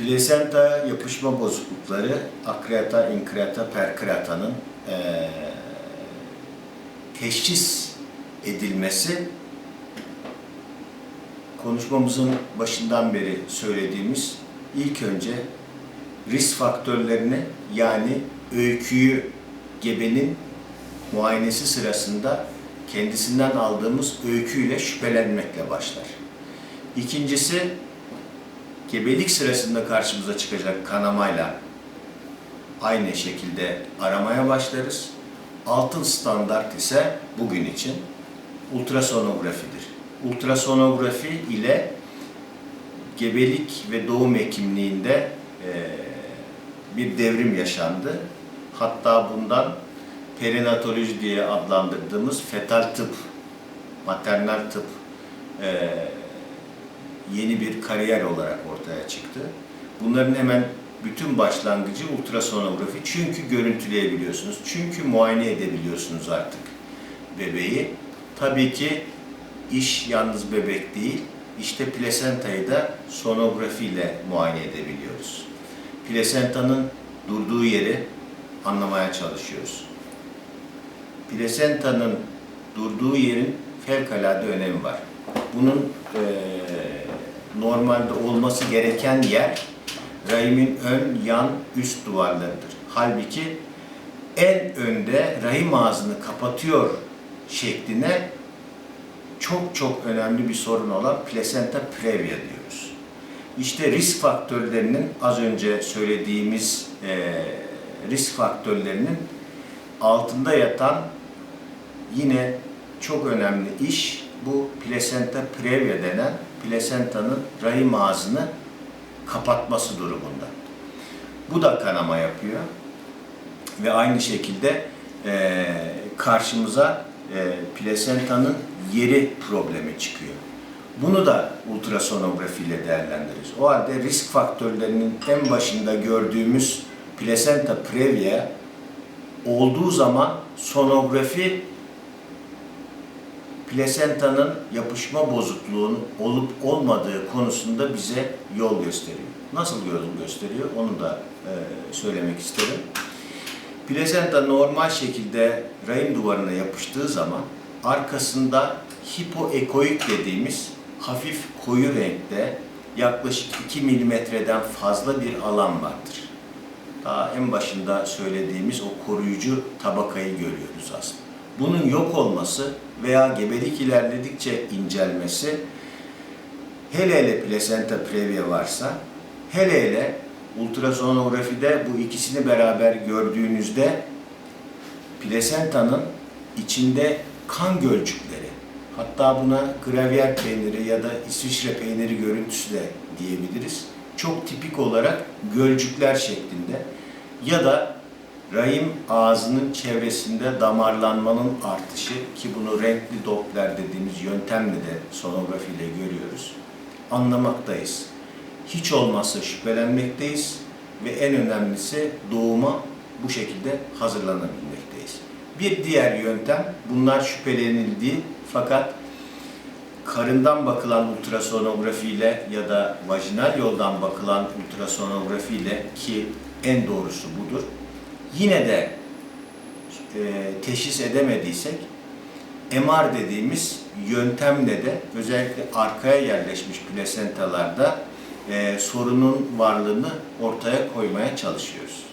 Plasenta yapışma bozuklukları akreata, inkreata, perkreatanın eee teşhis edilmesi konuşmamızın başından beri söylediğimiz ilk önce risk faktörlerini yani öyküyü gebenin muayenesi sırasında kendisinden aldığımız öyküyle şüphelenmekle başlar. İkincisi gebelik sırasında karşımıza çıkacak kanamayla aynı şekilde aramaya başlarız. Altın standart ise bugün için ultrasonografidir. Ultrasonografi ile gebelik ve doğum hekimliğinde eee, bir devrim yaşandı. Hatta bundan perinatoloji diye adlandırdığımız fetal tıp, maternal tıp eee, yeni bir kariyer olarak ortaya çıktı. Bunların hemen bütün başlangıcı ultrasonografi. Çünkü görüntüleyebiliyorsunuz. Çünkü muayene edebiliyorsunuz artık bebeği. Tabii ki iş yalnız bebek değil. İşte plasentayı da sonografiyle muayene edebiliyoruz. Plasentanın durduğu yeri anlamaya çalışıyoruz. Plasentanın durduğu yerin fevkalade önemi var. Bunun eee, normalde olması gereken yer rahimin ön, yan, üst duvarlarıdır. Halbuki en önde rahim ağzını kapatıyor şekline çok çok önemli bir sorun olan plasenta previa diyoruz. İşte risk faktörlerinin az önce söylediğimiz eee, risk faktörlerinin altında yatan yine çok önemli iş bu plasenta previa denen plasentanın rahim ağzını kapatması durumunda. Bu da kanama yapıyor ve aynı şekilde eee, karşımıza eee plasentanın yeri problemi çıkıyor. Bunu da ultrasonografi ile değerlendiririz. O halde risk faktörlerinin en başında gördüğümüz plasenta previa olduğu zaman sonografi plasentanın yapışma bozukluğunun olup olmadığı konusunda bize yol gösteriyor. Nasıl yol gösteriyor onu da e, söylemek isterim. Plasenta normal şekilde rahim duvarına yapıştığı zaman arkasında hipoekoik dediğimiz hafif koyu renkte yaklaşık 2 milimetreden fazla bir alan vardır. Daha en başında söylediğimiz o koruyucu tabakayı görüyoruz aslında. Bunun yok olması veya gebelik ilerledikçe incelmesi hele hele plasenta previa varsa hele hele ultrasonografide bu ikisini beraber gördüğünüzde plasentanın içinde kan gölcükleri hatta buna gravyer peyniri ya da İsviçre peyniri görüntüsü de diyebiliriz. Çok tipik olarak gölcükler şeklinde ya da rahim ağzının çevresinde damarlanmanın artışı ki bunu renkli Doppler dediğimiz yöntemle de sonografiyle görüyoruz. Anlamaktayız. Hiç olmazsa şüphelenmekteyiz ve en önemlisi doğuma bu şekilde hazırlanabilmekteyiz. Bir diğer yöntem bunlar şüphelenildiği fakat karından bakılan ultrasonografiyle ya da vajinal yoldan bakılan ultrasonografiyle ki en doğrusu budur. Yine de e, teşhis edemediysek MR dediğimiz yöntemle de özellikle arkaya yerleşmiş plasentalarda e, sorunun varlığını ortaya koymaya çalışıyoruz.